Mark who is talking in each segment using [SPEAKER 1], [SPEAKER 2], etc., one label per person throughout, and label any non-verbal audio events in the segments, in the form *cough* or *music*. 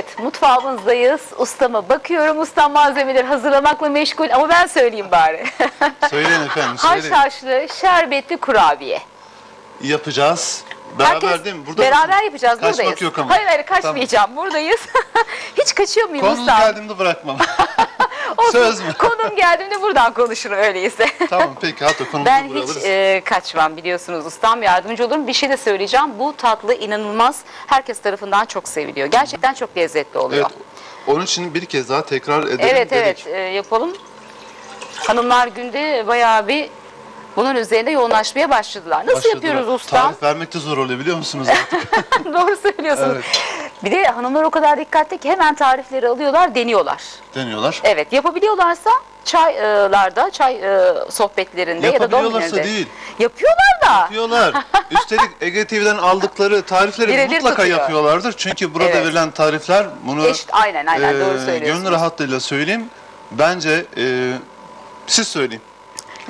[SPEAKER 1] Evet mutfağımızdayız. Ustama bakıyorum. Ustam malzemeleri hazırlamakla meşgul ama ben söyleyeyim bari. *laughs*
[SPEAKER 2] Söyleyin efendim, söyleyin.
[SPEAKER 1] Haşhaşlı şerbetli kurabiye.
[SPEAKER 2] Yapacağız. Beraber
[SPEAKER 1] Herkes
[SPEAKER 2] değil mi? Burada
[SPEAKER 1] beraber yapacağız.
[SPEAKER 2] Kaçmak
[SPEAKER 1] buradayız.
[SPEAKER 2] yok ama.
[SPEAKER 1] Hayır hayır kaçmayacağım. Buradayız. *laughs* Hiç kaçıyor muyum
[SPEAKER 2] Konunun
[SPEAKER 1] ustam?
[SPEAKER 2] geldiğimde bırakmam. Söz mü? *laughs*
[SPEAKER 1] Konum geldiğinde buradan konuşurum öyleyse.
[SPEAKER 2] tamam peki hatta konumuzu
[SPEAKER 1] Ben hiç
[SPEAKER 2] alırız.
[SPEAKER 1] e, kaçmam biliyorsunuz ustam yardımcı olurum. Bir şey de söyleyeceğim. Bu tatlı inanılmaz herkes tarafından çok seviliyor. Gerçekten çok lezzetli oluyor.
[SPEAKER 2] Evet. Onun için bir kez daha tekrar edelim
[SPEAKER 1] Evet
[SPEAKER 2] dedik.
[SPEAKER 1] evet e, yapalım. Hanımlar günde bayağı bir bunun üzerinde yoğunlaşmaya başladılar. Nasıl
[SPEAKER 2] Başladılar.
[SPEAKER 1] yapıyoruz ustam?
[SPEAKER 2] Tarif vermekte zor oluyor biliyor musunuz artık? *laughs*
[SPEAKER 1] Doğru söylüyorsunuz.
[SPEAKER 2] Evet.
[SPEAKER 1] Bir de hanımlar o kadar dikkatli ki hemen tarifleri alıyorlar, deniyorlar.
[SPEAKER 2] Deniyorlar.
[SPEAKER 1] Evet, yapabiliyorlarsa çaylarda, çay e, sohbetlerinde ya da günlerinde.
[SPEAKER 2] değil.
[SPEAKER 1] Yapıyorlar da.
[SPEAKER 2] Yapıyorlar. *laughs* Üstelik Ege TV'den aldıkları tarifleri
[SPEAKER 1] Birebir
[SPEAKER 2] mutlaka
[SPEAKER 1] tutuyor.
[SPEAKER 2] yapıyorlardır. Çünkü burada
[SPEAKER 1] Evet.
[SPEAKER 2] verilen tarifler bunu
[SPEAKER 1] Eşit, aynen aynen doğru
[SPEAKER 2] e,
[SPEAKER 1] söylüyorsunuz.
[SPEAKER 2] gönül rahatlığıyla söyleyeyim. Bence e, siz söyleyin.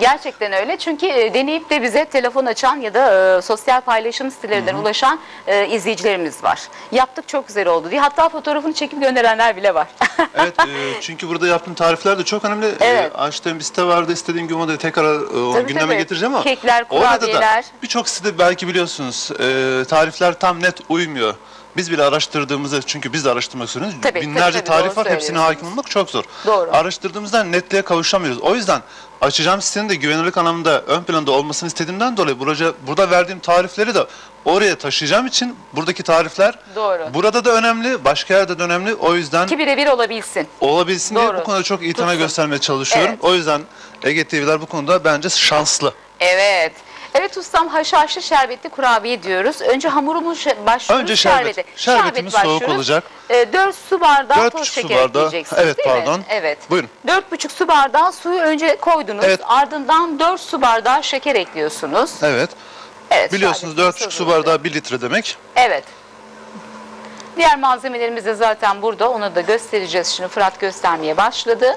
[SPEAKER 1] Gerçekten öyle çünkü e, deneyip de bize telefon açan ya da e, sosyal paylaşım sitelerinden ulaşan e, izleyicilerimiz var. Yaptık çok güzel oldu diye hatta fotoğrafını çekip gönderenler bile var. *laughs*
[SPEAKER 2] Evet e, çünkü burada yaptığım tarifler de çok önemli.
[SPEAKER 1] Evet.
[SPEAKER 2] E, açtığım bir site vardı istediğim gibi modeli tekrar e, o
[SPEAKER 1] Tabii,
[SPEAKER 2] gündeme
[SPEAKER 1] tabii.
[SPEAKER 2] getireceğim ama
[SPEAKER 1] Kekler,
[SPEAKER 2] orada da
[SPEAKER 1] kurabiyeler.
[SPEAKER 2] birçok site belki biliyorsunuz e, tarifler tam net uymuyor. Biz bile araştırdığımızda çünkü biz de araştırmak zorundayız.
[SPEAKER 1] Tabii,
[SPEAKER 2] Binlerce
[SPEAKER 1] tabii, tabii,
[SPEAKER 2] tarif
[SPEAKER 1] doğru
[SPEAKER 2] var hepsine hakim olmak çok zor.
[SPEAKER 1] Doğru.
[SPEAKER 2] Araştırdığımızda netliğe kavuşamıyoruz. O yüzden açacağım sitenin de güvenilirlik anlamında ön planda olmasını istediğimden dolayı burada, burada verdiğim tarifleri de oraya taşıyacağım için buradaki tarifler
[SPEAKER 1] Doğru.
[SPEAKER 2] burada da önemli, başka yerde de önemli. O yüzden
[SPEAKER 1] Ki birebir olabilsin.
[SPEAKER 2] olabilsin diye
[SPEAKER 1] Doğru.
[SPEAKER 2] bu konuda çok itina
[SPEAKER 1] Tutsun.
[SPEAKER 2] göstermeye çalışıyorum.
[SPEAKER 1] Evet.
[SPEAKER 2] O yüzden Ege TV'ler bu konuda bence şanslı.
[SPEAKER 1] Evet. Evet ustam haşhaşlı şerbetli kurabiye diyoruz. Önce hamurumuz başlıyoruz.
[SPEAKER 2] Önce şerbet. Şerbetimiz soğuk
[SPEAKER 1] başlıyoruz.
[SPEAKER 2] olacak.
[SPEAKER 1] E, 4 su bardağı
[SPEAKER 2] Dört
[SPEAKER 1] toz
[SPEAKER 2] buçuk su
[SPEAKER 1] şeker
[SPEAKER 2] bardağı.
[SPEAKER 1] ekleyeceksiniz
[SPEAKER 2] Evet,
[SPEAKER 1] değil mi?
[SPEAKER 2] pardon.
[SPEAKER 1] Evet.
[SPEAKER 2] Buyurun.
[SPEAKER 1] 4,5 su bardağı suyu önce koydunuz.
[SPEAKER 2] Evet.
[SPEAKER 1] Ardından 4 su bardağı şeker ekliyorsunuz.
[SPEAKER 2] Evet.
[SPEAKER 1] Evet.
[SPEAKER 2] Biliyorsunuz
[SPEAKER 1] şerbetimiz
[SPEAKER 2] 4,5 su bardağı 1 litre demek.
[SPEAKER 1] Evet. Diğer malzemelerimiz de zaten burada. Onu da göstereceğiz. Şimdi Fırat göstermeye başladı.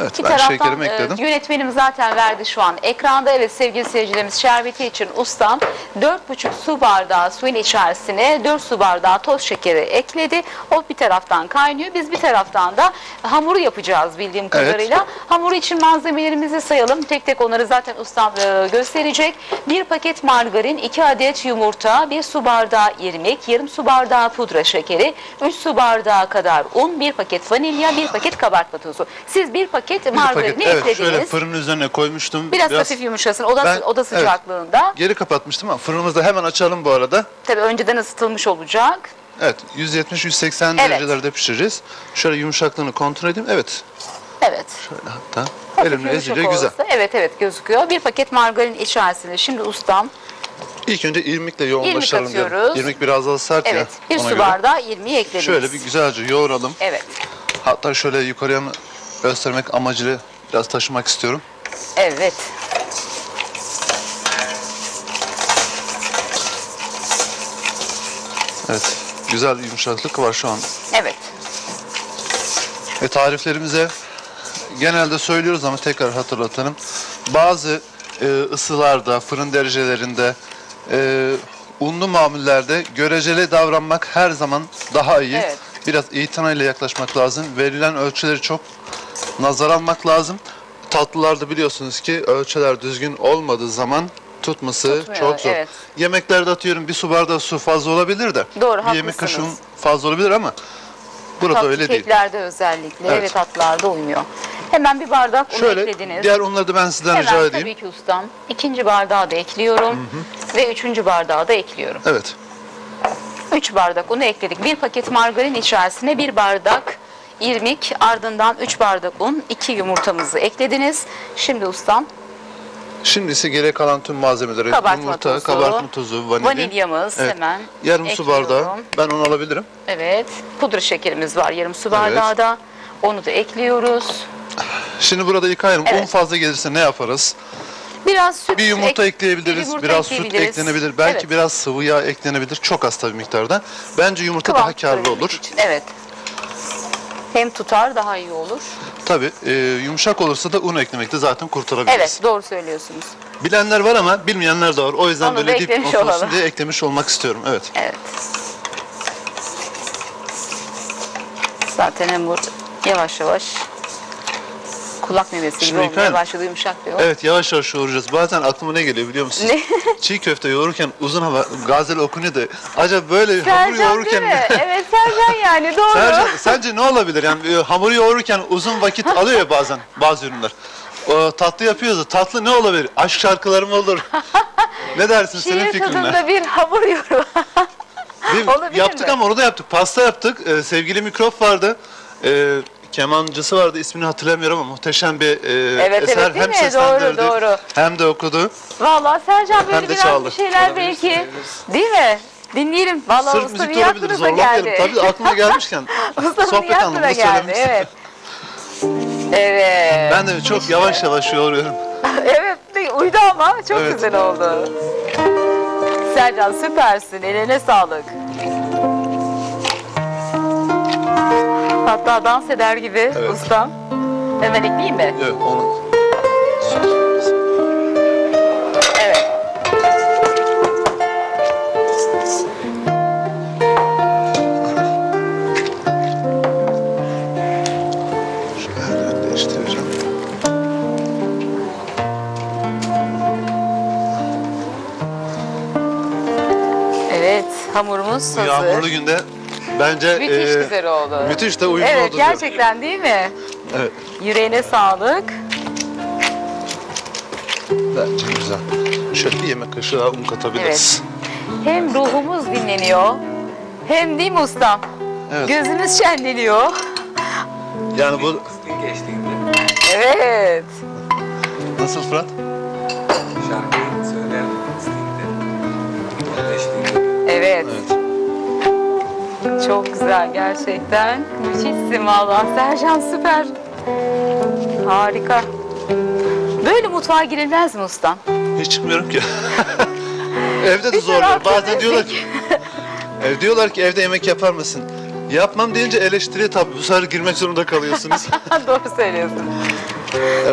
[SPEAKER 2] Evet ben
[SPEAKER 1] taraftan e,
[SPEAKER 2] ekledim.
[SPEAKER 1] yönetmenim zaten verdi şu an ekranda. Evet sevgili seyircilerimiz şerbeti için ustam 4,5 su bardağı suyun içerisine 4 su bardağı toz şekeri ekledi. O bir taraftan kaynıyor. Biz bir taraftan da hamuru yapacağız bildiğim kadarıyla. Hamuru için malzemelerimizi sayalım. Tek tek onları zaten ustam e, gösterecek. Bir paket margarin, 2 adet yumurta, 1 su bardağı irmik, yarım su bardağı pudra şekeri, 3 su bardağı kadar un, 1 paket vanilya, 1 paket kabartma tozu. Siz bir paket
[SPEAKER 2] Bir
[SPEAKER 1] margarini
[SPEAKER 2] paket. Evet
[SPEAKER 1] eklediniz.
[SPEAKER 2] şöyle fırının üzerine koymuştum.
[SPEAKER 1] Biraz, hafif yumuşasın. Oda,
[SPEAKER 2] Ben-
[SPEAKER 1] oda
[SPEAKER 2] evet.
[SPEAKER 1] sıcaklığında.
[SPEAKER 2] Geri kapatmıştım ama fırınımızı hemen açalım bu arada.
[SPEAKER 1] Tabii önceden ısıtılmış olacak.
[SPEAKER 2] Evet 170-180
[SPEAKER 1] Evet.
[SPEAKER 2] derecelerde pişireceğiz. Şöyle yumuşaklığını kontrol edeyim. Evet.
[SPEAKER 1] Evet.
[SPEAKER 2] Şöyle hatta.
[SPEAKER 1] Hafif
[SPEAKER 2] Elimle eziliyor güzel.
[SPEAKER 1] Evet evet gözüküyor. Bir paket margarin içerisinde. Şimdi ustam
[SPEAKER 2] İlk önce irmikle yoğunlaşalım diyorum.
[SPEAKER 1] atıyoruz.
[SPEAKER 2] İrmik biraz daha sert
[SPEAKER 1] evet
[SPEAKER 2] ya.
[SPEAKER 1] bir
[SPEAKER 2] ona
[SPEAKER 1] su bardağı irmiği eklediniz.
[SPEAKER 2] Şöyle bir güzelce yoğuralım.
[SPEAKER 1] Evet.
[SPEAKER 2] Hatta şöyle yukarıya mı göstermek amacıyla biraz taşımak istiyorum.
[SPEAKER 1] Evet.
[SPEAKER 2] Evet. Güzel yumuşaklık var şu an.
[SPEAKER 1] Evet.
[SPEAKER 2] Ve tariflerimize genelde söylüyoruz ama tekrar hatırlatalım. Bazı e, ısılarda, fırın derecelerinde, e, unlu mamullerde göreceli davranmak her zaman daha iyi.
[SPEAKER 1] Evet.
[SPEAKER 2] Biraz itinayla yaklaşmak lazım. Verilen ölçüleri çok nazar almak lazım. Tatlılarda biliyorsunuz ki ölçüler düzgün olmadığı zaman tutması
[SPEAKER 1] Tutmuyor,
[SPEAKER 2] çok zor.
[SPEAKER 1] evet.
[SPEAKER 2] Yemeklerde atıyorum bir su bardağı su fazla olabilir de.
[SPEAKER 1] Doğru,
[SPEAKER 2] bir yemek
[SPEAKER 1] haklısınız.
[SPEAKER 2] fazla olabilir ama burada
[SPEAKER 1] Tatlı
[SPEAKER 2] öyle değil.
[SPEAKER 1] keklerde özellikle
[SPEAKER 2] Evet.
[SPEAKER 1] ve tatlılarda uymuyor. Hemen bir bardak un
[SPEAKER 2] Şöyle
[SPEAKER 1] eklediniz.
[SPEAKER 2] diğer unları da ben sizden rica
[SPEAKER 1] Hemen
[SPEAKER 2] edeyim.
[SPEAKER 1] tabii ki ustam. İkinci bardağı da ekliyorum. Ve üçüncü bardağı da ekliyorum.
[SPEAKER 2] Evet.
[SPEAKER 1] 3 bardak unu ekledik. Bir paket margarin içerisine bir bardak irmik, ardından 3 bardak un, 2 yumurtamızı eklediniz. Şimdi ustam
[SPEAKER 2] Şimdi ise geriye kalan tüm malzemeleri
[SPEAKER 1] Kabartma
[SPEAKER 2] yumurta,
[SPEAKER 1] tozu,
[SPEAKER 2] kabartma tozu, vanilya.
[SPEAKER 1] vanilyamız hemen
[SPEAKER 2] Yarım su
[SPEAKER 1] ekliyorum.
[SPEAKER 2] bardağı. Ben onu alabilirim.
[SPEAKER 1] evet pudra şekerimiz var yarım su bardağı da. Onu da ekliyoruz.
[SPEAKER 2] Şimdi burada yıkayalım.
[SPEAKER 1] Evet.
[SPEAKER 2] Un fazla gelirse ne yaparız?
[SPEAKER 1] Biraz süt
[SPEAKER 2] Bir yumurta
[SPEAKER 1] ek-
[SPEAKER 2] ekleyebiliriz,
[SPEAKER 1] bir yumurta
[SPEAKER 2] biraz süt
[SPEAKER 1] ekleyebiliriz.
[SPEAKER 2] eklenebilir, belki
[SPEAKER 1] Evet.
[SPEAKER 2] biraz sıvı yağ eklenebilir. Çok az tabii miktarda. Bence yumurta daha
[SPEAKER 1] Kıvam
[SPEAKER 2] karlı
[SPEAKER 1] tutabilmek
[SPEAKER 2] olur.
[SPEAKER 1] için. Evet. Hem tutar daha iyi olur.
[SPEAKER 2] Tabii e, yumuşak olursa da un eklemekte zaten kurtarabiliriz.
[SPEAKER 1] Evet doğru söylüyorsunuz.
[SPEAKER 2] Bilenler var ama bilmeyenler de var. O yüzden
[SPEAKER 1] Onu
[SPEAKER 2] böyle dip olsun
[SPEAKER 1] olalım.
[SPEAKER 2] diye eklemiş olmak istiyorum. Evet.
[SPEAKER 1] Evet. Zaten hamur yavaş yavaş kulak memesi gibi
[SPEAKER 2] Şimdi
[SPEAKER 1] olmaya başladı yumuşak bir o.
[SPEAKER 2] Evet yavaş yavaş yoğuracağız. Bazen aklıma ne geliyor biliyor musunuz?
[SPEAKER 1] Ne? *laughs*
[SPEAKER 2] Çiğ köfte yoğururken uzun hava gazel okunuyor da acaba böyle hamur
[SPEAKER 1] Sercan değil
[SPEAKER 2] yoğururken
[SPEAKER 1] mi? Evet Sercan yani *laughs* doğru.
[SPEAKER 2] Sercan, sence ne olabilir? Yani e, hamuru yoğururken uzun vakit *laughs* alıyor ya bazen bazı ürünler. O, tatlı yapıyoruz da tatlı ne olabilir? Aşk şarkıları mı olur? ne dersin senin
[SPEAKER 1] Şiir
[SPEAKER 2] fikrin ne?
[SPEAKER 1] tadında bir hamur yorumu.
[SPEAKER 2] Değil mi?
[SPEAKER 1] olabilir
[SPEAKER 2] yaptık
[SPEAKER 1] mi?
[SPEAKER 2] ama onu da yaptık. Pasta yaptık. Ee, sevgili mikrop vardı. Ee, kemancısı vardı. ismini hatırlamıyorum ama muhteşem bir e,
[SPEAKER 1] Evet,
[SPEAKER 2] eser.
[SPEAKER 1] evet, değil
[SPEAKER 2] hem
[SPEAKER 1] mi?
[SPEAKER 2] seslendirdi
[SPEAKER 1] Doğru, doğru.
[SPEAKER 2] hem de okudu.
[SPEAKER 1] Vallahi Sercan böyle
[SPEAKER 2] Hem de
[SPEAKER 1] biraz
[SPEAKER 2] çaldı.
[SPEAKER 1] bir şeyler belki değil mi? Dinleyelim. Vallahi
[SPEAKER 2] Sırf
[SPEAKER 1] usta
[SPEAKER 2] müzik
[SPEAKER 1] bir
[SPEAKER 2] de olabilir.
[SPEAKER 1] aklınıza geldi.
[SPEAKER 2] Tabii aklıma *laughs* gelmişken
[SPEAKER 1] Ustamın
[SPEAKER 2] sohbet
[SPEAKER 1] aklına
[SPEAKER 2] anlamında
[SPEAKER 1] geldi.
[SPEAKER 2] söylemek istedim.
[SPEAKER 1] Evet. Evet.
[SPEAKER 2] Ben de çok yavaş yavaş yoğuruyorum. *laughs*
[SPEAKER 1] evet de- uydu ama çok
[SPEAKER 2] Evet.
[SPEAKER 1] güzel oldu. Sercan süpersin. Eline sağlık. Hatta dans eder gibi
[SPEAKER 2] Evet.
[SPEAKER 1] ustam. Hemen ekleyeyim mi?
[SPEAKER 2] Evet, onu...
[SPEAKER 1] Evet. Evet. Hamurumuz
[SPEAKER 2] Bu
[SPEAKER 1] hazır.
[SPEAKER 2] yağmurlu günde bence
[SPEAKER 1] Müthiş
[SPEAKER 2] e,
[SPEAKER 1] güzel oldu.
[SPEAKER 2] müthiş de uyumlu
[SPEAKER 1] Evet
[SPEAKER 2] oldu. diyorum.
[SPEAKER 1] gerçekten değil mi?
[SPEAKER 2] Evet.
[SPEAKER 1] Yüreğine sağlık.
[SPEAKER 2] Bence güzel. Şöyle bir yemek kaşığı daha un katabiliriz.
[SPEAKER 1] Hem ruhumuz dinleniyor hem değil mi ustam?
[SPEAKER 2] Evet.
[SPEAKER 1] Gözümüz şenleniyor.
[SPEAKER 2] Yani bu
[SPEAKER 3] Kızgın geçtiğinde
[SPEAKER 1] Evet.
[SPEAKER 2] nasıl Fırat?
[SPEAKER 3] şarkıyı söyleyen isteğinde geçtiğinde
[SPEAKER 1] Evet.
[SPEAKER 2] Evet.
[SPEAKER 1] Çok güzel gerçekten. Müthişsin valla. Sercan süper. Harika. Böyle mutfağa girilmez mi ustam?
[SPEAKER 2] Hiç çıkmıyorum ki. *laughs* Evde de zorluyor. Bazen diyorlar ki ev diyorlar ki evde yemek yapar mısın? Yapmam deyince eleştiriye tabii bu sefer girmek zorunda kalıyorsunuz. *laughs*
[SPEAKER 1] Doğru söylüyorsun.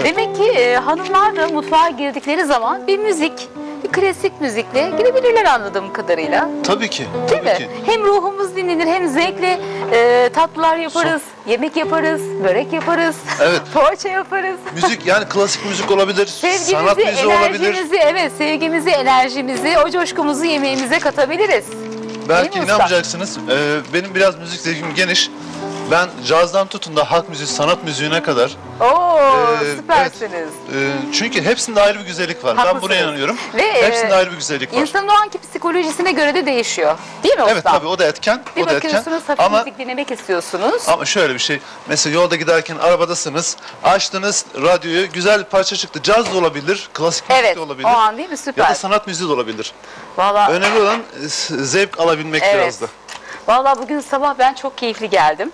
[SPEAKER 1] Demek ki e, hanımlar da mutfağa girdikleri zaman bir müzik, bir klasik müzikle girebilirler anladığım kadarıyla.
[SPEAKER 2] tabii ki.
[SPEAKER 1] Değil
[SPEAKER 2] Tabii
[SPEAKER 1] mi?
[SPEAKER 2] ki.
[SPEAKER 1] Hem ruhumuz dinlenir hem zevkle e, tatlılar yaparız, yemek yaparız, börek yaparız,
[SPEAKER 2] Evet. *laughs*
[SPEAKER 1] poğaça yaparız.
[SPEAKER 2] Müzik yani klasik müzik olabilir,
[SPEAKER 1] Sevgimizi,
[SPEAKER 2] sanat müziği olabilir.
[SPEAKER 1] enerjimizi, evet sevgimizi, enerjimizi, o coşkumuzu yemeğimize katabiliriz.
[SPEAKER 2] Belki
[SPEAKER 1] Değil mi
[SPEAKER 2] inanmayacaksınız. Ee, benim biraz müzik zevkim geniş. Ben cazdan tutun da halk müziği, sanat müziğine kadar.
[SPEAKER 1] Oo
[SPEAKER 2] Ee,
[SPEAKER 1] süpersiniz.
[SPEAKER 2] e, çünkü hepsinde ayrı bir güzellik var. Ben
[SPEAKER 1] Haklısınız.
[SPEAKER 2] buna inanıyorum.
[SPEAKER 1] Ve, e,
[SPEAKER 2] hepsinde ayrı bir güzellik var.
[SPEAKER 1] İnsanın o anki psikolojisine göre de değişiyor. Değil mi
[SPEAKER 2] Evet tabii o da etken.
[SPEAKER 1] Bir
[SPEAKER 2] o da etken.
[SPEAKER 1] bakıyorsunuz hafif
[SPEAKER 2] Ama
[SPEAKER 1] müzik dinlemek istiyorsunuz.
[SPEAKER 2] Ama şöyle bir şey. Mesela yolda giderken arabadasınız. Açtınız radyoyu. Güzel bir parça çıktı. Caz da olabilir. Klasik müzik
[SPEAKER 1] evet
[SPEAKER 2] de
[SPEAKER 1] o
[SPEAKER 2] olabilir.
[SPEAKER 1] an değil mi
[SPEAKER 2] Ya
[SPEAKER 1] süper.
[SPEAKER 2] da sanat müziği de olabilir.
[SPEAKER 1] Valla
[SPEAKER 2] Önemli olan e, zevk alabilmek
[SPEAKER 1] Evet.
[SPEAKER 2] biraz da.
[SPEAKER 1] Valla bugün sabah ben çok keyifli geldim.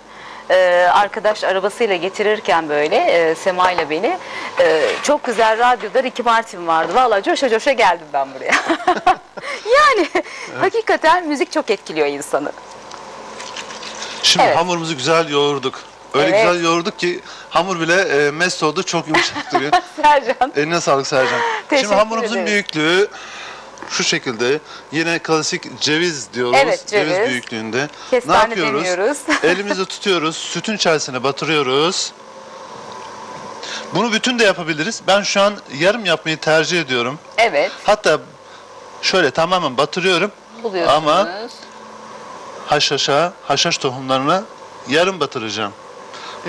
[SPEAKER 1] Ee, arkadaş arabasıyla getirirken böyle e, Sema ile beni e, çok güzel radyoda Ricky Martin vardı. Valla coşa coşa geldim ben buraya. *laughs* yani hakikaten müzik çok etkiliyor insanı.
[SPEAKER 2] Şimdi
[SPEAKER 1] Evet.
[SPEAKER 2] hamurumuzu güzel yoğurduk. Öyle
[SPEAKER 1] Evet.
[SPEAKER 2] güzel yoğurduk ki hamur bile e, mest oldu. Çok yumuşak duruyor. *laughs*
[SPEAKER 1] Sercan.
[SPEAKER 2] Eline sağlık Sercan. Şimdi hamurumuzun
[SPEAKER 1] ederiz.
[SPEAKER 2] büyüklüğü şu şekilde. Yine klasik ceviz diyoruz.
[SPEAKER 1] Evet, ceviz.
[SPEAKER 2] büyüklüğünde. ne
[SPEAKER 1] Kestane
[SPEAKER 2] yapıyoruz?
[SPEAKER 1] demiyoruz. *laughs*
[SPEAKER 2] Elimizle tutuyoruz. Sütün içerisine batırıyoruz. Bunu bütün de yapabiliriz. Ben şu an yarım yapmayı tercih ediyorum.
[SPEAKER 1] Evet.
[SPEAKER 2] Hatta şöyle tamamen batırıyorum.
[SPEAKER 1] Buluyorsunuz.
[SPEAKER 2] Ama haşhaşa, haşhaş tohumlarına yarım batıracağım.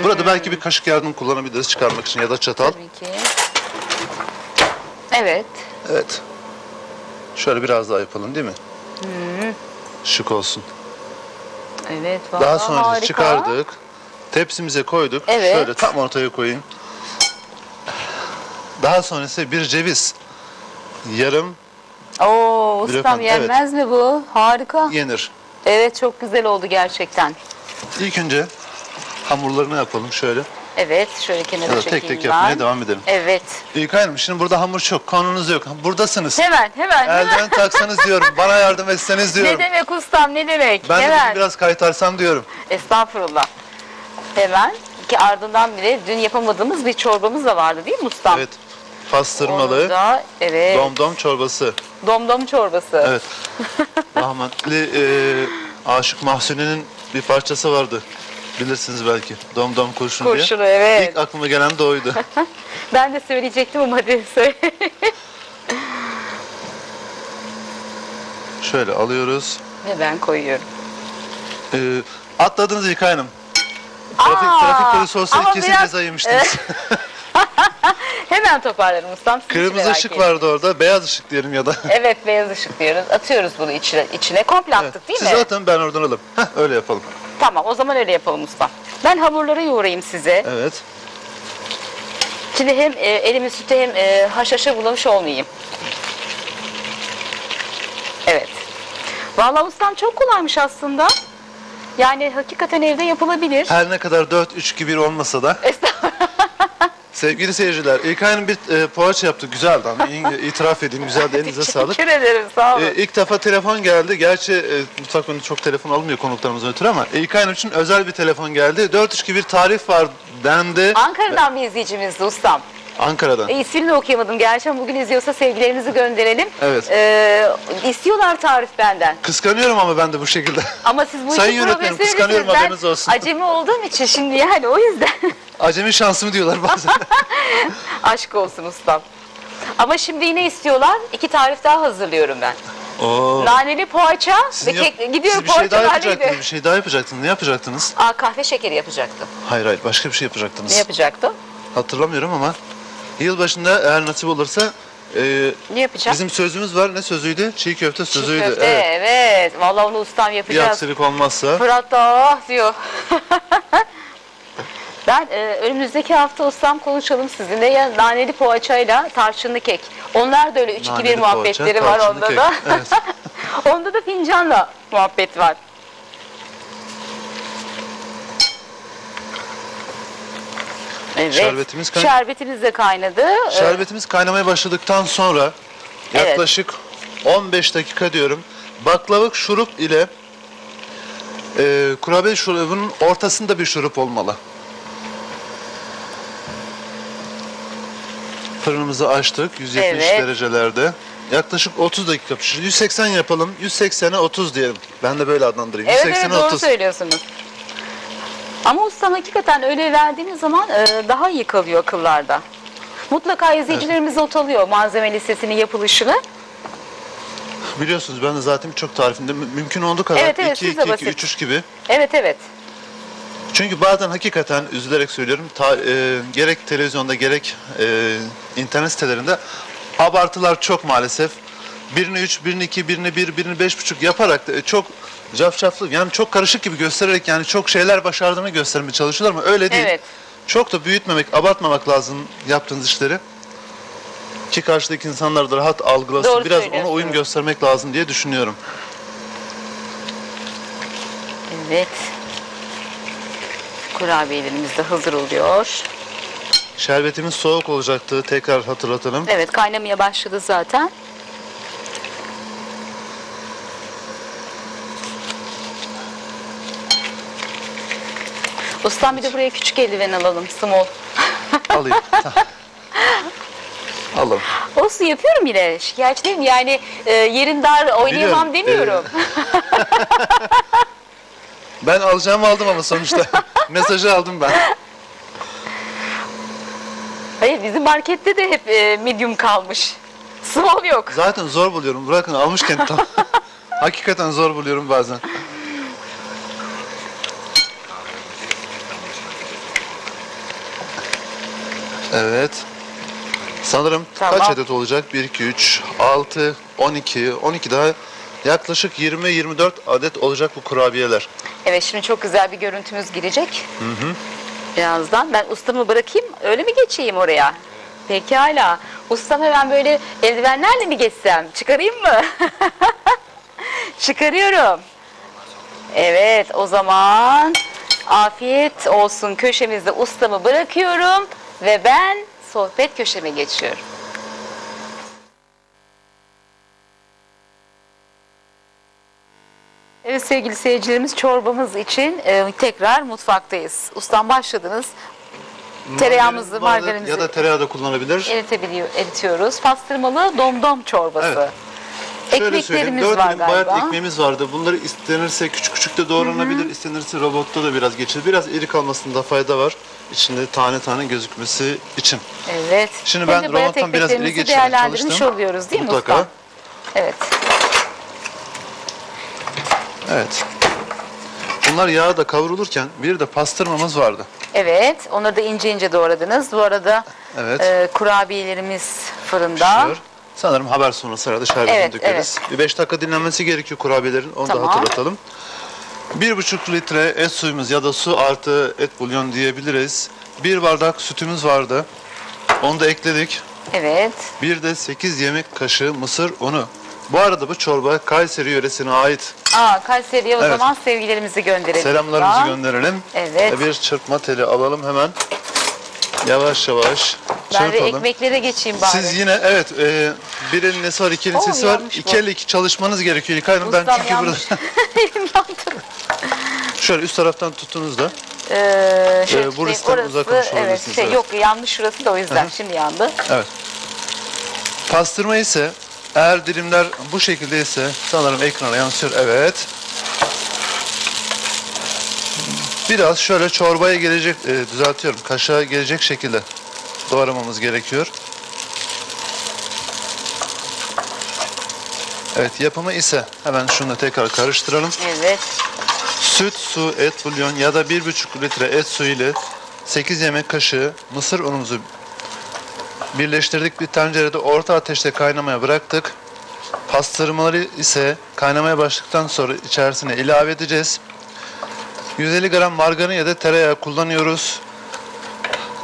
[SPEAKER 2] Burada belki bir kaşık yardım kullanabiliriz çıkarmak için ya da çatal.
[SPEAKER 1] Tabii ki. Evet.
[SPEAKER 2] Evet. Şöyle biraz daha yapalım değil mi? Şık olsun.
[SPEAKER 1] Evet. Vallahi
[SPEAKER 2] Daha sonra
[SPEAKER 1] harika.
[SPEAKER 2] çıkardık. Tepsimize koyduk.
[SPEAKER 1] Evet.
[SPEAKER 2] Şöyle tam ortaya koyayım. Daha sonrası bir ceviz. Yarım
[SPEAKER 1] Oo ustam
[SPEAKER 2] evet.
[SPEAKER 1] yenmez mi bu? Harika.
[SPEAKER 2] yenir.
[SPEAKER 1] Evet çok güzel oldu gerçekten.
[SPEAKER 2] İlk önce hamurlarını yapalım şöyle.
[SPEAKER 1] Evet şöyle kenara
[SPEAKER 2] da
[SPEAKER 1] çekeyim
[SPEAKER 2] tek tek
[SPEAKER 1] ben.
[SPEAKER 2] yapmaya devam edelim.
[SPEAKER 1] Evet.
[SPEAKER 2] İlkay Hanım şimdi burada hamur çok. Konunuz yok. Buradasınız.
[SPEAKER 1] Hemen hemen. hemen.
[SPEAKER 2] Elden taksanız diyorum. Bana yardım etseniz
[SPEAKER 1] Ne
[SPEAKER 2] diyorum.
[SPEAKER 1] demek ustam ne demek?
[SPEAKER 2] Ben de
[SPEAKER 1] hemen.
[SPEAKER 2] biraz kaytarsam diyorum.
[SPEAKER 1] Estağfurullah. Hemen. Ki ardından bile dün yapamadığımız bir çorbamız da vardı değil mi ustam?
[SPEAKER 2] Evet. Pastırmalı
[SPEAKER 1] Onu da, evet.
[SPEAKER 2] domdom çorbası.
[SPEAKER 1] Domdom çorbası.
[SPEAKER 2] Evet. *laughs* Rahmetli e, Aşık Mahsuni'nin bir parçası vardı. Bilirsiniz belki. Dom dom kurşun,
[SPEAKER 1] Kurşunu,
[SPEAKER 2] diye.
[SPEAKER 1] evet.
[SPEAKER 2] İlk aklıma gelen de oydu. *laughs*
[SPEAKER 1] Ben de söyleyecektim ama hadi söyle. *laughs*
[SPEAKER 2] Şöyle alıyoruz.
[SPEAKER 1] Ve ben koyuyorum.
[SPEAKER 2] Ee, atladınız İlkay Hanım. Trafik,
[SPEAKER 1] Aa,
[SPEAKER 2] trafik polisi
[SPEAKER 1] ama
[SPEAKER 2] kesin
[SPEAKER 1] biraz-
[SPEAKER 2] ceza yemiştiniz. *laughs*
[SPEAKER 1] Hemen toparlarım ustam. siz hiç
[SPEAKER 2] Kırmızı
[SPEAKER 1] merak
[SPEAKER 2] ışık
[SPEAKER 1] etmeyin.
[SPEAKER 2] vardı orada. Beyaz ışık diyelim ya da.
[SPEAKER 1] Evet beyaz ışık diyoruz. Atıyoruz bunu içine. içine. Komple attık değil
[SPEAKER 2] Siz
[SPEAKER 1] mi?
[SPEAKER 2] atın ben oradan alırım. Heh, öyle yapalım.
[SPEAKER 1] Tamam o zaman öyle yapalım ustam. Ben hamurları yoğurayım size.
[SPEAKER 2] Evet.
[SPEAKER 1] Şimdi hem e, elimi süte hem e, haşhaşa bulamış olmayayım. Evet. Vallahi ustam çok kolaymış aslında. Yani hakikaten evde yapılabilir.
[SPEAKER 2] Her ne kadar 4-3-2-1 olmasa da
[SPEAKER 1] Estağfurullah.
[SPEAKER 2] Sevgili seyirciler İlkay Hanım bir e, poğaça yaptı. Güzeldi ama itiraf edeyim. Güzeldi. *laughs* Elinize sağlık.
[SPEAKER 1] Teşekkür ederim sağ olun.
[SPEAKER 2] E, ilk defa telefon geldi. Gerçi e, mutfak önünde çok telefon alınmıyor konuklarımızdan ötürü ama İlkay Hanım için özel bir telefon geldi. 4-3-2-1 tarif var dendi.
[SPEAKER 1] Ankara'dan bir izleyicimizdi ustam.
[SPEAKER 2] Ankara'dan.
[SPEAKER 1] E, ismini okuyamadım. Gerçi ama bugün izliyorsa sevgilerimizi gönderelim.
[SPEAKER 2] Evet.
[SPEAKER 1] E, istiyorlar tarif benden.
[SPEAKER 2] Kıskanıyorum ama ben de bu şekilde.
[SPEAKER 1] Ama siz bu
[SPEAKER 2] Sayın
[SPEAKER 1] işin
[SPEAKER 2] yönetmenim,
[SPEAKER 1] profesyonelisiniz.
[SPEAKER 2] kıskanıyorum,
[SPEAKER 1] Ben
[SPEAKER 2] haberiniz olsun.
[SPEAKER 1] acemi olduğum için şimdi yani o yüzden. *laughs*
[SPEAKER 2] Acemi şansımı diyorlar bazen. *laughs*
[SPEAKER 1] Aşk olsun ustam. Ama şimdi yine istiyorlar. İki tarif daha hazırlıyorum ben.
[SPEAKER 2] Oo.
[SPEAKER 1] Naneli poğaça
[SPEAKER 2] Sizin
[SPEAKER 1] ve
[SPEAKER 2] yap-
[SPEAKER 1] kek, gidiyorum
[SPEAKER 2] Siz bir şey daha yapacaktınız. Bir şey daha yapacaktınız. Ne yapacaktınız?
[SPEAKER 1] Aa kahve şekeri yapacaktım.
[SPEAKER 2] Hayır hayır başka bir şey yapacaktınız.
[SPEAKER 1] Ne yapacaktım?
[SPEAKER 2] Hatırlamıyorum ama yılbaşında eğer nasip olursa e,
[SPEAKER 1] Ne yapacağım?
[SPEAKER 2] bizim sözümüz var. Ne sözüydü? Çiğ köfte
[SPEAKER 1] Çiğ
[SPEAKER 2] sözüydü.
[SPEAKER 1] köfte,
[SPEAKER 2] Evet.
[SPEAKER 1] evet. Vallahi onu ustam
[SPEAKER 2] Bir
[SPEAKER 1] yapacağız.
[SPEAKER 2] aksilik olmazsa.
[SPEAKER 1] Fırat da ah diyor. *laughs* ben e, önümüzdeki hafta ustam konuşalım sizinle ya naneli poğaçayla tarçınlı kek. Onlar da öyle 3-2-1
[SPEAKER 2] Naneli
[SPEAKER 1] muhabbetleri
[SPEAKER 2] poğaça,
[SPEAKER 1] var onda
[SPEAKER 2] kek.
[SPEAKER 1] da.
[SPEAKER 2] Evet. *laughs*
[SPEAKER 1] onda da fincanla muhabbet var. Evet.
[SPEAKER 2] Şerbetimiz kay-
[SPEAKER 1] Şerbetimiz de kaynadı.
[SPEAKER 2] Şerbetimiz kaynamaya başladıktan sonra
[SPEAKER 1] Evet.
[SPEAKER 2] yaklaşık 15 dakika diyorum. Baklavalık şurup ile e, kurabiye şurubunun ortasında bir şurup olmalı. Fırınımızı açtık 170
[SPEAKER 1] Evet.
[SPEAKER 2] derecelerde. Yaklaşık 30 dakika pişir. 180 yapalım. 180'e 30 diyelim. Ben de böyle adlandırayım.
[SPEAKER 1] Evet evet
[SPEAKER 2] 180'e
[SPEAKER 1] doğru
[SPEAKER 2] 30.
[SPEAKER 1] söylüyorsunuz. Ama ustam hakikaten öyle verdiğiniz zaman e, daha iyi kalıyor akıllarda. Mutlaka izleyicilerimiz not alıyor malzeme listesinin yapılışını.
[SPEAKER 2] Biliyorsunuz ben de zaten birçok tarifinde mü- mümkün olduğu kadar
[SPEAKER 1] Evet, evet,
[SPEAKER 2] 2
[SPEAKER 1] siz de
[SPEAKER 2] 2
[SPEAKER 1] basit.
[SPEAKER 2] 2 3 3 gibi
[SPEAKER 1] Evet evet.
[SPEAKER 2] Çünkü bazen hakikaten üzülerek söylüyorum ta- e, gerek televizyonda gerek e, internet sitelerinde abartılar çok maalesef. Birini 3, birini 2, birini 1, birini beş buçuk yaparak da, e, çok cafcaflı yani çok karışık gibi göstererek yani çok şeyler başardığını göstermeye çalışıyorlar ama öyle değil.
[SPEAKER 1] Evet.
[SPEAKER 2] Çok da büyütmemek, abartmamak lazım yaptığınız işleri. Ki karşıdaki insanlar da rahat algılasın.
[SPEAKER 1] Doğru
[SPEAKER 2] Biraz ona uyum göstermek lazım diye düşünüyorum.
[SPEAKER 1] Evet. Kurabiyelerimiz de hazır oluyor.
[SPEAKER 2] Şerbetimiz soğuk olacaktı. Tekrar hatırlatalım.
[SPEAKER 1] Evet kaynamaya başladı zaten. Ustam bir de buraya küçük eldiven alalım. Small. *laughs*
[SPEAKER 2] Alayım. *laughs* Alalım.
[SPEAKER 1] Olsun yapıyorum yine. Şikayetçi değilim. Yani e, yerin dar oynayamam
[SPEAKER 2] Biliyorum,
[SPEAKER 1] demiyorum. *laughs*
[SPEAKER 2] Ben alacağımı aldım ama sonuçta. Mesajı aldım ben.
[SPEAKER 1] Hayır bizim markette de hep e, medium kalmış. Small yok.
[SPEAKER 2] Zaten zor buluyorum. Bırakın almışken *laughs* tam. Hakikaten zor buluyorum bazen. Evet. Sanırım
[SPEAKER 1] Tamam.
[SPEAKER 2] kaç adet olacak? 1, 2, 3, 6, 12, 12 daha yaklaşık 20-24 adet olacak bu kurabiyeler.
[SPEAKER 1] Evet şimdi çok güzel bir görüntümüz girecek. Birazdan. Ben ustamı bırakayım öyle mi geçeyim oraya? Pekala. Ustam hemen böyle eldivenlerle mi geçsem? Çıkarayım mı? *laughs* Çıkarıyorum. Evet o zaman afiyet olsun köşemizde ustamı bırakıyorum ve ben sohbet köşeme geçiyorum. Evet sevgili seyircilerimiz çorbamız için e, tekrar mutfaktayız. Ustam başladınız. Tereyağımızı,
[SPEAKER 2] Margarin-
[SPEAKER 1] margarinimizi
[SPEAKER 2] Ya da tereyağı da kullanabilir.
[SPEAKER 1] eritebiliyor, eritiyoruz. Pastırmalı domdom çorbası.
[SPEAKER 2] Şöyle söyleyeyim,
[SPEAKER 1] Ekmeklerimiz
[SPEAKER 2] 4
[SPEAKER 1] var
[SPEAKER 2] dilim bayat
[SPEAKER 1] galiba.
[SPEAKER 2] ekmeğimiz vardı. Bunları istenirse küçük küçük de doğranabilir, istenirse robotta da biraz geçirir. Biraz iri kalmasında fayda var. İçinde tane tane gözükmesi için.
[SPEAKER 1] Evet.
[SPEAKER 2] Şimdi
[SPEAKER 1] Hem
[SPEAKER 2] ben
[SPEAKER 1] de bayat
[SPEAKER 2] robottan biraz iri
[SPEAKER 1] ekmeklerimizi
[SPEAKER 2] geçirmeye
[SPEAKER 1] değerlendirmiş
[SPEAKER 2] çalıştım.
[SPEAKER 1] oluyoruz değil mi
[SPEAKER 2] Mutlaka.
[SPEAKER 1] usta? Evet.
[SPEAKER 2] Evet. Bunlar yağda kavrulurken bir de pastırmamız vardı.
[SPEAKER 1] Evet. Onları da ince ince doğradınız. Bu arada
[SPEAKER 2] Evet.
[SPEAKER 1] e, kurabiyelerimiz fırında.
[SPEAKER 2] Pişiyor. Sanırım haber sonrası arada şerbetini
[SPEAKER 1] Evet,
[SPEAKER 2] dökeriz. Bir 5 dakika dinlenmesi gerekiyor kurabiyelerin. Onu
[SPEAKER 1] Tamam.
[SPEAKER 2] da hatırlatalım. 1,5 litre et suyumuz ya da su artı et bulyon diyebiliriz. Bir bardak sütümüz vardı. Onu da ekledik.
[SPEAKER 1] Evet.
[SPEAKER 2] Bir de 8 yemek kaşığı mısır unu. Bu arada bu çorba Kayseri yöresine ait.
[SPEAKER 1] Aa, Kayseri'ye o
[SPEAKER 2] Evet.
[SPEAKER 1] zaman sevgilerimizi gönderelim.
[SPEAKER 2] Selamlarımızı
[SPEAKER 1] Usta.
[SPEAKER 2] gönderelim.
[SPEAKER 1] Evet.
[SPEAKER 2] Ve bir çırpma teli alalım hemen. Yavaş yavaş
[SPEAKER 1] Ben de
[SPEAKER 2] çırpalım.
[SPEAKER 1] ekmeklere geçeyim bari.
[SPEAKER 2] Siz yine evet e, bir elin nesi var iki elin
[SPEAKER 1] Oo,
[SPEAKER 2] sesi var.
[SPEAKER 1] yanlış
[SPEAKER 2] İki
[SPEAKER 1] bu.
[SPEAKER 2] el iki çalışmanız gerekiyor İlkay Hanım. Ben
[SPEAKER 1] Ustam
[SPEAKER 2] çünkü
[SPEAKER 1] yanlış.
[SPEAKER 2] burada *laughs*
[SPEAKER 1] Elim yandı.
[SPEAKER 2] şöyle üst taraftan tuttunuz da.
[SPEAKER 1] Ee, şöyle
[SPEAKER 2] Ee, burası
[SPEAKER 1] tutayım.
[SPEAKER 2] tam uzakmış
[SPEAKER 1] evet,
[SPEAKER 2] olabilirsiniz,
[SPEAKER 1] şey,
[SPEAKER 2] evet.
[SPEAKER 1] Yok yanlış şurası da o yüzden şimdi yandı.
[SPEAKER 2] Evet. Pastırma ise eğer dilimler bu şekilde ise sanırım ekrana yansıyor. Evet. Biraz şöyle çorbaya gelecek, e, düzeltiyorum, kaşığa gelecek şekilde doğramamız gerekiyor. Evet yapımı ise hemen şunu da tekrar karıştıralım.
[SPEAKER 1] Evet.
[SPEAKER 2] Süt, su, et bulyon ya da 1,5 litre et suyu ile 8 yemek kaşığı mısır unumuzu birleştirdik. Bir tencerede orta ateşte kaynamaya bıraktık. Pastırmaları ise kaynamaya başladıktan sonra içerisine ilave edeceğiz. 150 gram margarin ya da tereyağı kullanıyoruz.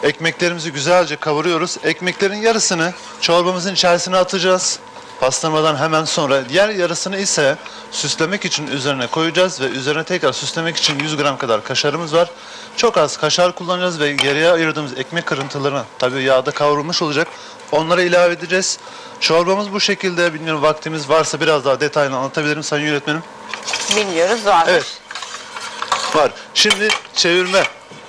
[SPEAKER 2] Ekmeklerimizi güzelce kavuruyoruz. Ekmeklerin yarısını çorbamızın içerisine atacağız. Pastırmadan hemen sonra diğer yarısını ise süslemek için üzerine koyacağız ve üzerine tekrar süslemek için 100 gram kadar kaşarımız var. Çok az kaşar kullanacağız ve geriye ayırdığımız ekmek kırıntılarını tabii yağda kavrulmuş olacak. Onlara ilave edeceğiz. Çorbamız bu şekilde. Bilmiyorum vaktimiz varsa biraz daha detaylı anlatabilirim sayın yönetmenim.
[SPEAKER 1] Bilmiyoruz varmış.
[SPEAKER 2] Evet. Var. Şimdi çevirme.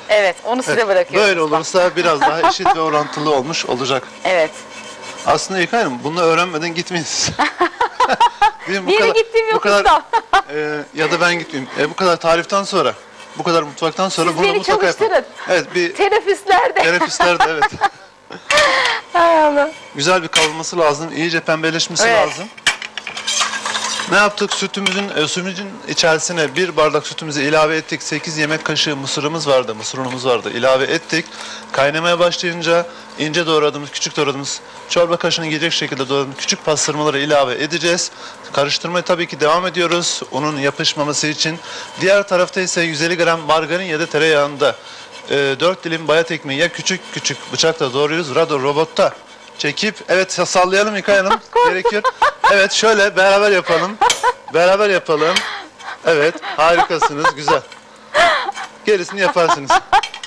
[SPEAKER 1] Evet, onu size
[SPEAKER 2] Evet,
[SPEAKER 1] bırakıyorum.
[SPEAKER 2] Böyle olursa biraz daha eşit ve orantılı olmuş olacak.
[SPEAKER 1] Evet.
[SPEAKER 2] Aslında İlkay Hanım bunu öğrenmeden gitmeyiz. *laughs* Değil mi?
[SPEAKER 1] Bir gittiğim
[SPEAKER 2] bu kadar, e, ya da ben gitmeyeyim. E, bu kadar tariften sonra, bu kadar mutfaktan sonra
[SPEAKER 1] Siz
[SPEAKER 2] bunu
[SPEAKER 1] beni
[SPEAKER 2] mutlaka yapın.
[SPEAKER 1] çalıştırın.
[SPEAKER 2] Evet bir
[SPEAKER 1] Teneffüslerde.
[SPEAKER 2] teneffüslerde evet. *laughs*
[SPEAKER 1] Hay Allah.
[SPEAKER 2] Güzel bir kavrulması lazım. iyice pembeleşmesi
[SPEAKER 1] Evet.
[SPEAKER 2] lazım. Ne yaptık? Sütümüzün, e, içerisine bir bardak sütümüzü ilave ettik. 8 yemek kaşığı mısırımız vardı, mısır vardı. İlave ettik. Kaynamaya başlayınca ince doğradığımız, küçük doğradığımız çorba kaşığına girecek şekilde doğradığımız küçük pastırmaları ilave edeceğiz. Karıştırmaya tabii ki devam ediyoruz. Unun yapışmaması için. Diğer tarafta ise 150 gram margarin ya da tereyağında e, 4 dilim bayat ekmeği ya küçük küçük bıçakla doğruyoruz. Rado robotta çekip evet sallayalım yıkayalım *laughs* gerekiyor. Evet şöyle beraber yapalım. Beraber yapalım. Evet harikasınız güzel. Gerisini yaparsınız.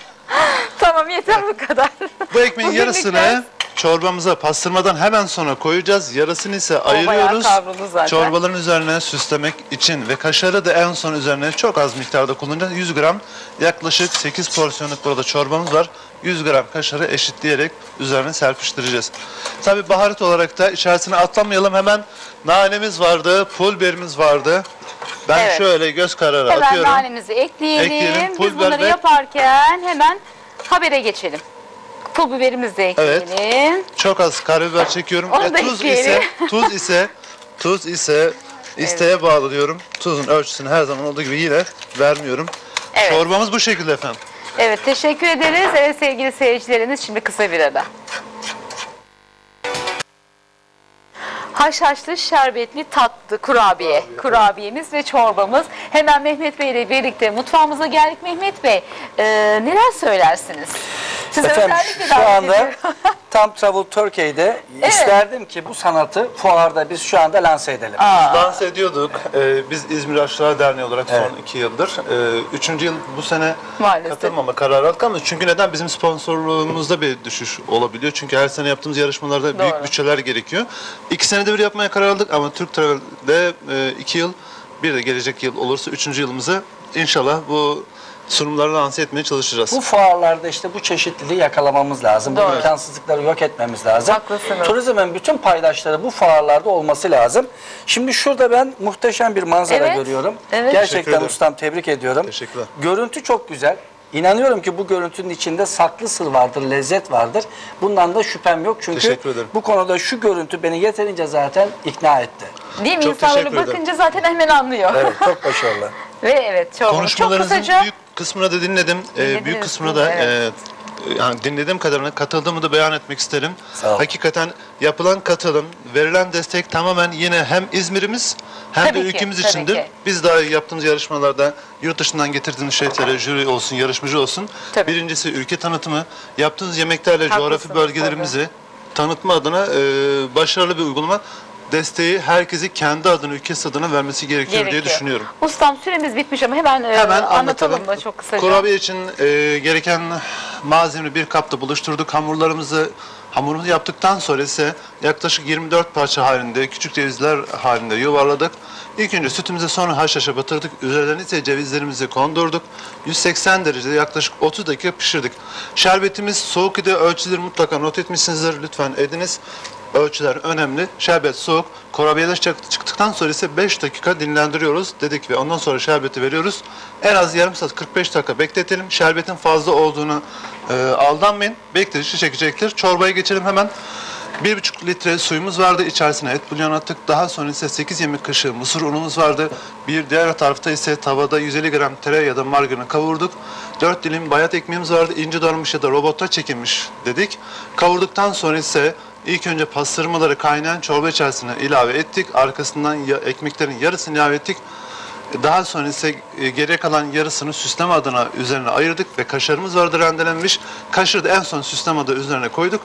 [SPEAKER 2] *laughs*
[SPEAKER 1] Tamam yeter bu kadar.
[SPEAKER 2] Bu ekmeğin
[SPEAKER 1] Bugünlük
[SPEAKER 2] yarısını. Çorbamıza pastırmadan hemen sonra koyacağız. Yarısını ise ayırıyoruz.
[SPEAKER 1] zaten.
[SPEAKER 2] Çorbaların üzerine süslemek için ve kaşarı da en son üzerine çok az miktarda kullanacağız. 100 gram yaklaşık 8 porsiyonluk burada çorbamız var. 100 gram kaşarı eşitleyerek üzerine serpiştireceğiz. Tabi baharat olarak da içerisine atlamayalım hemen nanemiz vardı, pul biberimiz vardı. Ben
[SPEAKER 1] Evet.
[SPEAKER 2] şöyle göz kararı
[SPEAKER 1] Hemen
[SPEAKER 2] atıyorum.
[SPEAKER 1] nanemizi ekleyelim.
[SPEAKER 2] Ekleyelim, pul
[SPEAKER 1] Biz bunları
[SPEAKER 2] biber ve-
[SPEAKER 1] yaparken hemen habere geçelim. Pul biberimizi de
[SPEAKER 2] Evet.
[SPEAKER 1] ekleyelim.
[SPEAKER 2] Çok az karabiber çekiyorum.
[SPEAKER 1] Onu
[SPEAKER 2] E,
[SPEAKER 1] da
[SPEAKER 2] tuz
[SPEAKER 1] ekleyelim.
[SPEAKER 2] ise *laughs* tuz ise tuz ise isteğe bağlı diyorum. Tuzun ölçüsünü her zaman olduğu gibi yine vermiyorum.
[SPEAKER 1] Evet.
[SPEAKER 2] Çorbamız bu şekilde efendim.
[SPEAKER 1] Evet teşekkür ederiz. Evet sevgili seyircilerimiz şimdi kısa bir ara. Haşhaşlı şerbetli tatlı kurabiye. Kurabiyemiz ve çorbamız. Hemen Mehmet Bey ile birlikte mutfağımıza geldik. Mehmet Bey e, neler söylersiniz? Size
[SPEAKER 4] Efendim şu anda *laughs* tam Travel Turkey'de isterdim ki bu sanatı fuarda biz şu anda lanse edelim.
[SPEAKER 2] Dans ediyorduk. Ee, biz İzmir Aşçılar Derneği olarak son iki yıldır. Ee, üçüncü yıl bu sene
[SPEAKER 1] Maalesef.
[SPEAKER 2] katılmama kararı aldık ama çünkü neden? Bizim sponsorluğumuzda bir düşüş olabiliyor. Çünkü her sene yaptığımız yarışmalarda büyük
[SPEAKER 1] Doğru.
[SPEAKER 2] bütçeler gerekiyor. İki senede bir yapmaya karar aldık ama Türk Travel'de e, iki yıl Bir de gelecek yıl olursa üçüncü yılımızı inşallah bu sunumları lanse etmeye çalışacağız.
[SPEAKER 4] Bu fuarlarda işte bu çeşitliliği yakalamamız lazım. Bu
[SPEAKER 1] Doğru.
[SPEAKER 4] imkansızlıkları yok etmemiz lazım.
[SPEAKER 1] Haklısınız.
[SPEAKER 4] Turizmin bütün paydaşları bu fuarlarda olması lazım. Şimdi şurada ben muhteşem bir manzara
[SPEAKER 1] Evet,
[SPEAKER 4] görüyorum.
[SPEAKER 1] evet.
[SPEAKER 2] Teşekkür
[SPEAKER 4] Gerçekten
[SPEAKER 2] ederim.
[SPEAKER 4] ustam tebrik ediyorum.
[SPEAKER 2] Teşekkürler.
[SPEAKER 4] Görüntü çok güzel. İnanıyorum ki bu görüntünün içinde saklı sır vardır, lezzet vardır. Bundan da şüphem yok. Çünkü
[SPEAKER 2] Teşekkür ederim.
[SPEAKER 4] bu konuda şu görüntü beni yeterince zaten ikna etti.
[SPEAKER 1] Değil mi?
[SPEAKER 2] Çok teşekkür ederim.
[SPEAKER 1] bakınca zaten hemen anlıyor.
[SPEAKER 4] Evet, çok başarılı. *laughs*
[SPEAKER 1] Ve evet çok, çok
[SPEAKER 2] Konuşmalarınızın
[SPEAKER 1] kısaca
[SPEAKER 2] büyük kısmını da dinledim. Ee,
[SPEAKER 1] Dinlediniz,
[SPEAKER 2] büyük kısmını da
[SPEAKER 1] evet.
[SPEAKER 2] e, yani dinlediğim kadarıyla katıldığımı da beyan etmek isterim.
[SPEAKER 4] Sağ ol.
[SPEAKER 2] Hakikaten yapılan katılım, verilen destek tamamen yine hem İzmir'imiz hem
[SPEAKER 1] Tabii
[SPEAKER 2] de
[SPEAKER 1] ki,
[SPEAKER 2] ülkemiz
[SPEAKER 1] tabii
[SPEAKER 2] içindir.
[SPEAKER 1] ki.
[SPEAKER 2] Biz daha yaptığımız yarışmalarda yurt dışından getirdiğiniz şeylere jüri olsun, yarışmacı olsun.
[SPEAKER 1] Tabii.
[SPEAKER 2] Birincisi ülke tanıtımı, yaptığınız yemeklerle coğrafi
[SPEAKER 1] Haklısınız,
[SPEAKER 2] bölgelerimizi tanıtma adına e, başarılı bir uygulama. Desteği herkesi kendi adına, ülkesi adına vermesi gerekiyor, diye
[SPEAKER 1] gerekiyor.
[SPEAKER 2] düşünüyorum.
[SPEAKER 1] Ustam süremiz bitmiş ama hemen, e,
[SPEAKER 2] Hemen
[SPEAKER 1] anlatalım
[SPEAKER 2] anlatalım.
[SPEAKER 1] da çok kısaca.
[SPEAKER 2] Kurabiye için e, gereken malzemeyi bir kapta buluşturduk. Hamurlarımızı hamurumuzu yaptıktan sonra ise yaklaşık 24 parça halinde, küçük cevizler halinde yuvarladık. İlk önce sütümüzü sonra haşhaşa batırdık. Üzerlerine ise cevizlerimizi kondurduk. 180 derecede yaklaşık 30 dakika pişirdik. Şerbetimiz soğuk idi. Ölçüleri mutlaka not etmişsinizdir. Lütfen ediniz. Ölçüler önemli. Şerbet soğuk. Kurabiyeler çık- çıktıktan sonra ise 5 dakika dinlendiriyoruz dedik ve ondan sonra şerbeti veriyoruz. En az yarım saat 45 dakika bekletelim. Şerbetin fazla olduğunu e, aldanmayın. Bekletişi çekecektir. Çorbaya geçelim hemen. 1,5 litre suyumuz vardı. İçerisine et bulyon attık. Daha sonra ise 8 yemek kaşığı mısır unumuz vardı. Bir diğer tarafta ise tavada 150 gram tereyağı ya da margarini kavurduk. 4 dilim bayat ekmeğimiz vardı. İnce doğranmış ya da robotta çekilmiş dedik. Kavurduktan sonra ise ilk önce pastırmaları kaynayan çorba içerisine ilave ettik. Arkasından ya- ekmeklerin yarısını ilave ettik. Daha sonra ise e, geriye kalan yarısını süsleme adına üzerine ayırdık ve kaşarımız vardı rendelenmiş. Kaşarı da en son süsleme adı üzerine koyduk.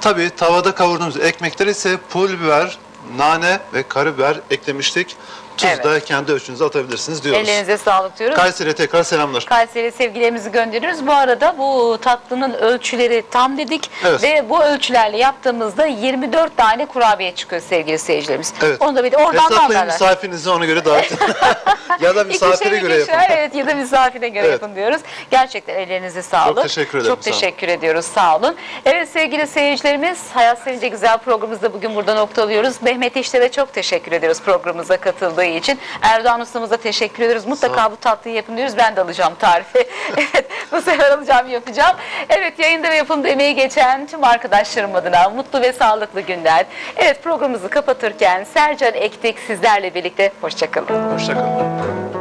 [SPEAKER 2] Tabii tavada kavurduğumuz ekmekleri ise pul biber, nane ve karabiber eklemiştik. Tuz
[SPEAKER 1] Evet.
[SPEAKER 2] kendi ölçünüze atabilirsiniz diyoruz.
[SPEAKER 1] Ellerinize sağlık diyoruz.
[SPEAKER 2] Kayseri'ye tekrar selamlar.
[SPEAKER 1] Kayseri sevgilerimizi gönderiyoruz. Bu arada bu tatlının ölçüleri tam dedik
[SPEAKER 2] Evet.
[SPEAKER 1] ve bu ölçülerle yaptığımızda 24 tane kurabiye çıkıyor sevgili seyircilerimiz.
[SPEAKER 2] Evet.
[SPEAKER 1] Onu da bir de oradan da
[SPEAKER 2] Hesaplayın misafirinizi ona göre davet *laughs* *laughs* ya da misafire göre yapın.
[SPEAKER 1] evet ya da misafire göre
[SPEAKER 2] Evet.
[SPEAKER 1] yapın diyoruz. Gerçekten ellerinize sağlık.
[SPEAKER 2] Çok teşekkür ederim,
[SPEAKER 1] Çok teşekkür ediyoruz. Sağ olun. Evet sevgili seyircilerimiz Hayat Sevince Güzel programımızda bugün burada noktalıyoruz. Mehmet İşler'e çok teşekkür ediyoruz programımıza katıldığı için. Erdoğan ustamıza teşekkür ediyoruz. Mutlaka bu tatlıyı yapın diyoruz. Ben de alacağım tarifi. *laughs* evet bu sefer alacağım yapacağım. Evet yayında ve yapımda emeği geçen tüm arkadaşlarım adına mutlu ve sağlıklı günler. Evet programımızı kapatırken Sercan Ektik sizlerle birlikte. Hoşçakalın.
[SPEAKER 2] Hoşçakalın.